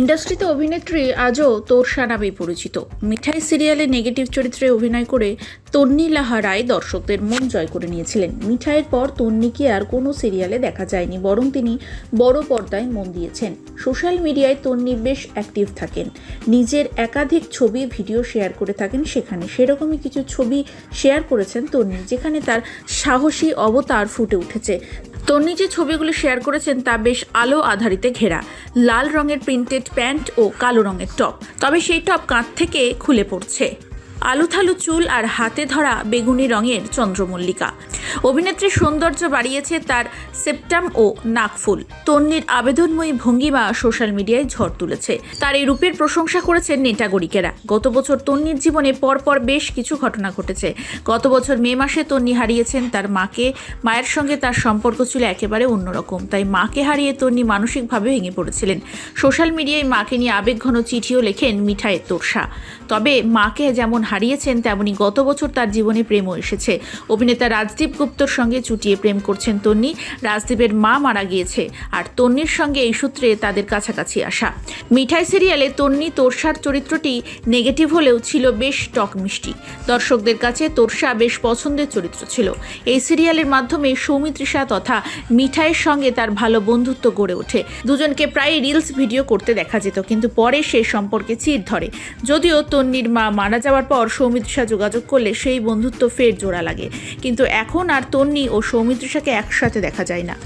ইন্ডাস্ট্রিতে অভিনেত্রী আজও তোরসা নামে পরিচিত। মিঠাই সিরিয়ালে নেগেটিভ চরিত্রে অভিনয় করে তন্নি লাহা রায় দর্শকদের মন জয় করে নিয়েছিলেন। মিঠাইয়ের পর তন্নিকে আর কোনো সিরিয়ালে দেখা যায়নি, বরং তিনি বড় পর্দায় মন দিয়েছেন। সোশ্যাল মিডিয়ায় তন্নি বেশ অ্যাক্টিভ থাকেন। নিজের একাধিক ছবি, ভিডিও শেয়ার করে থাকেন সেখানে। সেরকমই কিছু ছবি শেয়ার করেছেন তন্নি, যেখানে তার সাহসী অবতার ফুটে উঠেছে। তন্নি যে ছবিগুলো শেয়ার করেছেন তা বেশ আলো আধারিতে ঘেরা। লাল রঙের প্রিন্টেড প্যান্ট ও কালো রঙের টপ। তবে সেই টপ কাঁধ থেকে খুলে পড়ছে। আলুথালু চুল আর হাতে ধরা বেগুনি রঙের চন্দ্রমল্লিকা। অভিনেত্রীর সৌন্দর্য বাড়িয়েছে তার সেপ্টাম ও নাকফুল। তন্নির আবেদনময়ী ভঙ্গিমা সোশ্যাল মিডিয়ায় ঝড় তুলেছে। তার এই রূপের প্রশংসা করেছেন নেটাগরিকেরা গত বছর তন্নির জীবনে পরপর বেশ কিছু ঘটনা ঘটেছে। গত বছর মে মাসে তন্নি হারিয়েছেন তার মাকে। মায়ের সঙ্গে তার সম্পর্ক ছিল একেবারে অন্যরকম। তাই মাকে হারিয়ে তন্নি মানসিকভাবে ভেঙে পড়েছিলেন। সোশ্যাল মিডিয়ায় মাকে নিয়ে আবেগঘন চিঠিও লেখেন মিঠাইয়ের তোরসা। তবে মাকে যেমন হারিয়েছেন তেমনি গত বছর তার জীবনে প্রেমও এসেছে। অভিনেতা রাজদীপ গুপ্তর সঙ্গে চুটিয়ে প্রেম করছেন তন্নি। রাজদীপের মা মারা গিয়েছে আর তন্নির সঙ্গে এই সূত্রে তাদের কাছাকাছি আসা। মিঠাই সিরিয়ালে তন্নি তোরসার চরিত্রটি নেগেটিভ হলেও ছিল বেশ টক মিষ্টি। দর্শকদের কাছে তোরসা বেশ পছন্দের চরিত্র ছিল। এই সিরিয়ালের মাধ্যমে সৌমিত্রিষা তথা মিঠাইয়ের সঙ্গে তার ভালো বন্ধুত্ব গড়ে ওঠে। দুজনকে প্রায় রিলস ভিডিও করতে দেখা যেত, কিন্তু পরে সে সম্পর্কে চির ধরে। যদিও তন্নির মা মারা যাওয়ার পর সৌমিত্রিষা যোগাযোগ করলে সেই বন্ধুত্ব ফের জোড়া লাগে। কিন্তু এখন আর তন্নি ও সৌমিত্রিষাকে একসাথে দেখা যায় না।